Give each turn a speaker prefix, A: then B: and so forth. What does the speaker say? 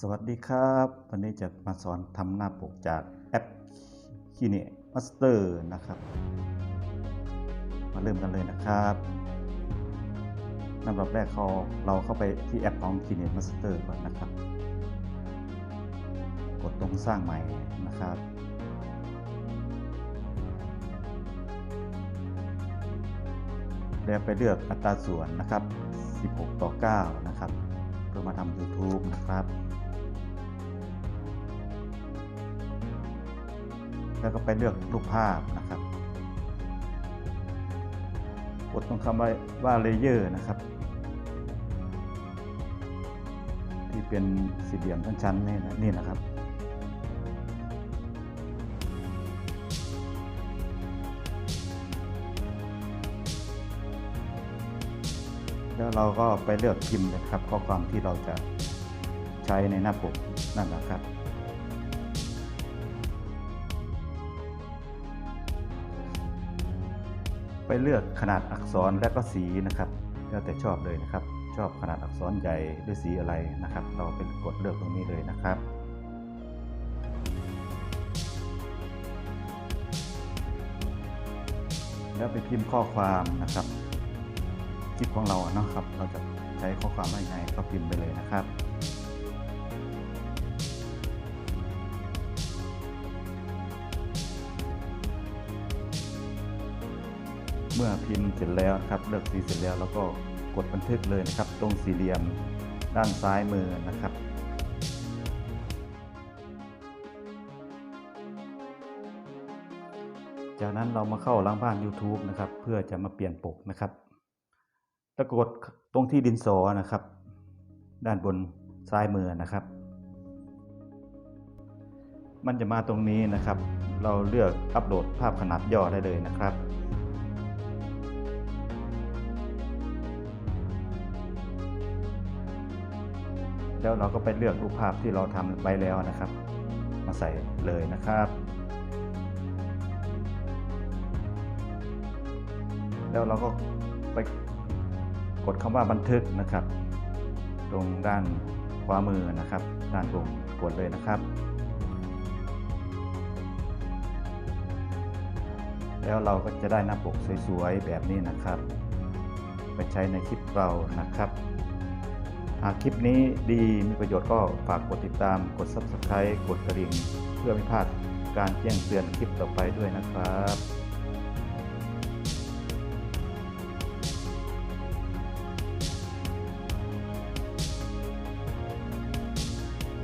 A: สวัสดีครับ วันนี้จะมาสอนทำหน้าปกจากแอป Kine Master นะครับ มาเริ่มกันเลยนะครับลำดับแรกเขาเราเข้าไปที่แอปของ Kine Master ก่อนนะครับ กดตรงสร้างใหม่นะครับแล้วไปเลือกอัตราส่วนนะครับ 16 ต่อ 9 นะครับ เพื่อมาทำ YouTube นะครับ แล้วก็ไปเลือกรูปภาพนะครับ กดตรงคำว่าว่าเลเยอร์นะครับ ที่เป็นสี่เหลี่ยมชั้นๆนี่นะนี่นะครับแล้วเราก็ไปเลือกพิมพ์นะครับ ข้อความที่เราจะใช้ในหน้าปกนั่นแหละครับ ไปเลือกขนาดอักษรและก็สีนะครับแล้วแต่ชอบเลยนะครับ ชอบขนาดอักษรใหญ่ด้วยสีอะไรนะครับ เราเป็นกดเลือกตรงนี้เลยนะครับแล้วไปพิมพ์ข้อความนะครับคลิปของเราเนาะครับ เราจะใช้ข้อความว่ายังไงก็พิมพ์ไปเลยนะครับ เมื่อพิมพ์เสร็จแล้วนะครับเลือกสีเสร็จแล้วแล้วก็กดบันทึกเลยนะครับ ตรงสี่เหลี่ยมด้านซ้ายมือนะครับจากนั้นเรามาเข้าล้างบ้าน YouTube นะครับ เพื่อจะมาเปลี่ยนปกนะครับแล้วกดตรงที่ดินสอนะครับ ด้านบนซ้ายมือนะครับ มันจะมาตรงนี้นะครับ เราเลือกอัปโหลดภาพขนาดย่อได้เลยนะครับ แล้วเราก็ไปเลือกรูปภาพที่เราทำไว้แล้วนะครับ มาใส่เลยนะครับ แล้วเราก็ไปกดคำว่าบันทึกนะครับ ตรงด้านขวามือนะครับ ด้านบนกดเลยนะครับ แล้วเราก็จะได้หน้าปกสวยๆแบบนี้นะครับ ไปใช้ในคลิปเรานะครับ หากคลิปนี้ดีมีประโยชน์ก็ฝากกดติดตาม กด Subscribe กดกระดิ่ง เพื่อไม่พลาดการแจ้งเตือนคลิปต่อไปด้วยนะครับ